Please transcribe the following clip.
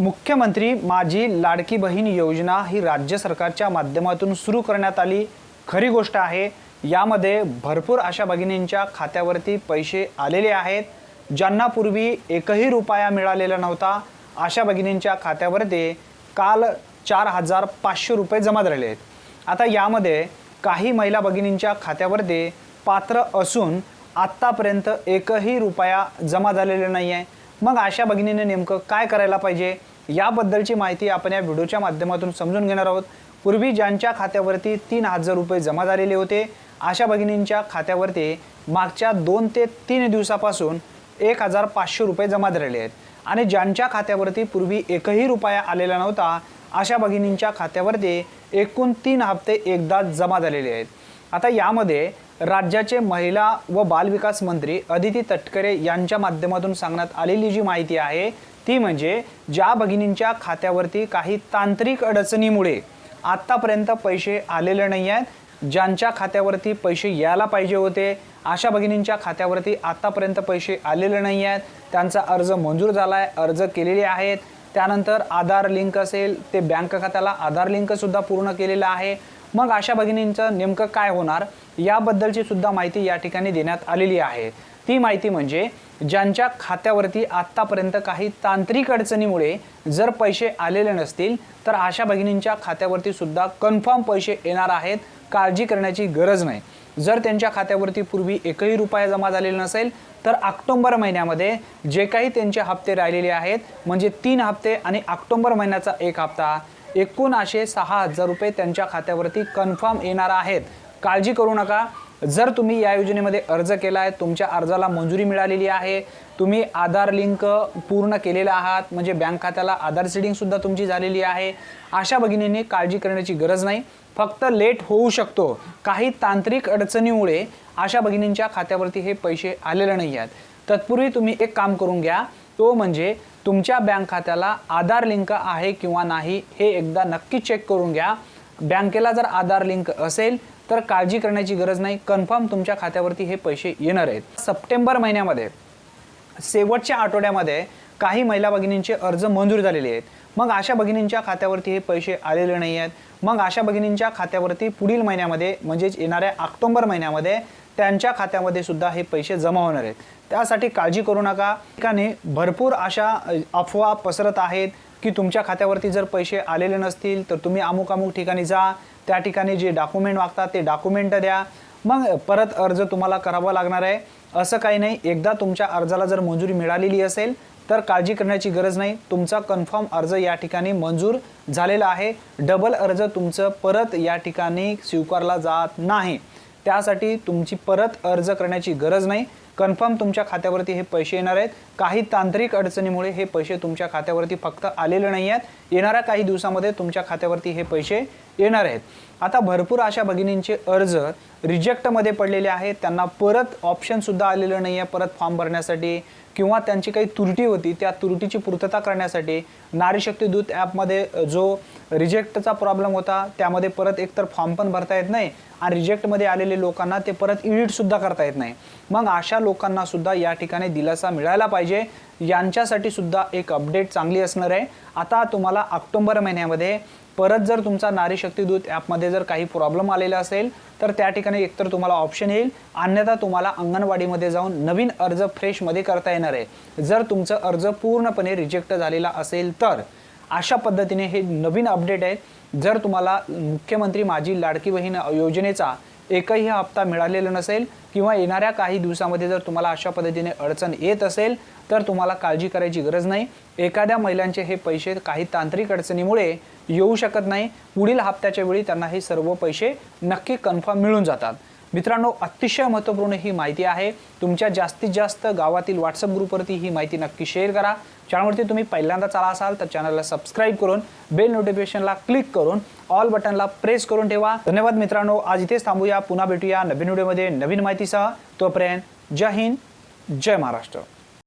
मुख्यमंत्री माझी लाडकी बहीण योजना ही राज्य सरकारच्या माध्यमातून सुरू करण्यात आली. खरी गोष्ट आहे यामध्ये भरपूर अशा भगिनींच्या खात्यावरती पैसे आलेले आहेत ज्यांना पूर्वी एकही रुपया मिळालेला नव्हता. अशा भगिनींच्या खात्यावरती काल चार हजार पाचशे रुपये जमा झालेले आहेत. आता यामध्ये काही महिला भगिनींच्या खात्यावरती पात्र असून आत्तापर्यंत एकही रुपया जमा झालेला नाही आहे मग अशा भगिनीने नेमकं काय करायला पाहिजे? याबद्दलची माहिती आपण या व्हिडिओच्या माध्यमातून समजून घेणार आहोत. पूर्वी ज्यांच्या खात्यावरती तीन हजार रुपये जमा झालेले होते अशा भगिनींच्या खात्यावरती मागच्या दोन ते तीन दिवसापासून एक हजार पाचशे रुपये जमा झालेले आहेत. आणि ज्यांच्या खात्यावरती पूर्वी एकही रुपया आलेला नव्हता अशा भगिनींच्या खात्यावरती एकूण तीन हप्ते एकदा जमा झालेले आहेत. आता यामध्ये राज्याचे महिला व बालविकास मंत्री अदिती तटकरे यांच्या माध्यमातून सांगण्यात आलेली जी माहिती आहे ती म्हणजे ज्या भगिनींच्या खात्यावरती काही तांत्रिक अडचणीमुळे आत्तापर्यंत पैसे आलेले नाही आहेत ज्यांच्या खात्यावरती पैसे यायला पाहिजे होते अशा भगिनींच्या खात्यावरती आत्तापर्यंत पैसे आलेले नाही आहेत. त्यांचा अर्ज मंजूर झाला आहे अर्ज केलेले आहेत. त्यानंतर आधार लिंक असेल ते बँक खात्याला आधार लिंकसुद्धा पूर्ण केलेलं आहे. मग अशा भगिनींचं नेमकं काय होणार याबद्दलची सुद्धा माहिती या ठिकाणी देण्यात आलेली आहे. ती माहिती म्हणजे ज्यांच्या खात्यावरती आत्तापर्यंत काही तांत्रिक अडचणीमुळे जर पैसे आलेले नसतील तर अशा भगिनींच्या खात्यावरती सुद्धा कन्फर्म पैसे येणार आहेत काळजी करण्याची गरज नाही. जर त्यांच्या खात्यावरती पूर्वी एकही रुपया जमा झालेला नसेल तर ऑक्टोंबर महिन्यामध्ये जे काही त्यांचे हप्ते राहिलेले आहेत म्हणजे तीन हप्ते आणि ऑक्टोंबर महिन्याचा एक हप्ता एकूण असे सहा हजार रुपये त्यांच्या खात्यावरती कन्फर्म येणार आहेत. काळजी करू नका. जर तुम्ही या योजनेमध्ये अर्ज केला आहे तुमच्या अर्जाला मंजुरी मिळालेली आहे तुम्ही आधार लिंक पूर्ण केलेला आहात म्हणजे बँक खात्याला आधार सीडिंगसुद्धा तुमची झालेली आहे अशा भगिनींनी काळजी करण्याची गरज नाही. फक्त लेट होऊ शकतो. काही तांत्रिक अडचणीमुळे अशा भगिनींच्या खात्यावरती हे पैसे आलेले नाही आहेत. तत्पूर्वी तुम्ही एक काम करून घ्या. तो म्हणजे तुमच्या बँक खात्याला आधार लिंक आहे किंवा नाही हे एकदा नक्की चेक करून घ्या. बँकेला जर आधार लिंक असेल तर काळजी करण्याची गरज नाही. कन्फर्म तुमच्या खात्यावरती हे पैसे येणार आहेत. सप्टेंबर महिन्यामध्ये शेवटच्या आठवड्यामध्ये काही महिला भगिनींचे अर्ज मंजूर झालेले आहेत. मग अशा भगिनींच्या खात्यावरती हे पैसे आलेले नाही आहेत. मग अशा भगिनींच्या खात्यावरती पुढील महिन्यामध्ये म्हणजेच येणाऱ्या ऑक्टोंबर महिन्यामध्ये त्यांच्या खात्यामध्ये सुद्धा हे पैसे जमा होणार आहेत. त्यासाठी काळजी करू नका. ठिकाणी भरपूर अशा अफवा पसरत आहेत की तुमच्या खात्यावरती जर पैसे आलेले नसतील तर तुम्ही अमुक अमुक ठिकाणी जा. त्या ठिकाणी जे डॉक्युमेंट मागतात ते डॉक्युमेंट द्या. मग परत अर्ज तुम्हाला करावा लागणार आहे. असं काही नाही. एकदा तुमच्या अर्जाला जर मंजुरी मिळालेली असेल तर काळजी करण्याची गरज नाही. तुमचा कन्फर्म अर्ज या ठिकाणी मंजूर झालेला आहे. डबल अर्ज तुमचं परत या ठिकाणी स्वीकारला जात नाही. त्यासाठी तुमची परत अर्ज करण्याची गरज नाही. कन्फर्म तुमच्या खात्यावरती हे पैसे येणार आहेत. काही तांत्रिक अडचणीमुळे हे पैसे तुमच्या खात्यावरती फक्त आलेले नाही आहेत. येणाऱ्या काही दिवसामध्ये तुमच्या खात्यावरती हे पैसे येणार आहेत. आता भरपूर अशा भगिनींचे अर्ज रिजेक्टमध्ये पडलेले आहेत. त्यांना परत ऑप्शनसुद्धा आलेलं नाही आहे परत फॉर्म भरण्यासाठी. किंवा त्यांची काही त्रुटी होती त्या त्रुटीची पूर्तता करण्यासाठी नारीशक्ती दूत ॲपमध्ये जो रिजेक्टचा प्रॉब्लेम होता त्यामध्ये परत एकतर फॉर्म पण भरता येत नाही आणि रिजेक्टमध्ये आलेले लोकांना ते परत इडिटसुद्धा करता येत नाही. मग अशा लोकांनासुद्धा या ठिकाणी दिलासा मिळायला पाहिजे. यांच्यासाठी सुद्धा एक अपडेट चांगली असणार आहे. आता तुम्हाला ऑक्टोंबर महिन्यामध्ये परत जर तुमचा नारी शक्ती दूत ॲपमध्ये जर काही प्रॉब्लेम आलेला असेल तर त्या ठिकाणी एकतर तुम्हाला ऑप्शन येईल. अन्यथा तुम्हाला अंगणवाडीमध्ये जाऊन नवीन अर्ज फ्रेशमध्ये करता येणार आहे. जर तुमचं अर्ज पूर्णपणे रिजेक्ट झालेला असेल तर अशा पद्धतीने हे नवीन अपडेट आहे. जर तुम्हाला मुख्यमंत्री माझी लाडकी बहीण योजनेचा एकही हप्ता मिळालेला नसेल किंवा येणाऱ्या काही दिवसामध्ये जर तुम्हाला अशा पद्धतीने अडचण येत असेल तर तुम्हाला काळजी करायची गरज नाही. एखाद्या महिलांचे हे पैसे काही तांत्रिक अडचणीमुळे येऊ शकत नाही. पुढील हप्त्याच्या वेळी त्यांना हे सर्व पैसे नक्की कन्फर्म मिळून जातात. मित्रांनो अतिशय महत्त्वपूर्ण ही माहिती आहे. तुमच्या जास्तीत जास्त गावातील व्हॉट्सअप ग्रुपवरती ही माहिती नक्की शेअर करा. चॅनलवरती तुम्ही पहिल्यांदा चाला असाल तर चॅनलला सबस्क्राईब करून बेल नोटिफिकेशनला क्लिक करून ऑल बटनला प्रेस करून ठेवा. धन्यवाद मित्रांनो आज इथेच थांबूया. पुन्हा भेटूया नवीन व्हिडिओमध्ये नवीन माहितीसह. तोपर्यंत जय हिंद जय महाराष्ट्र.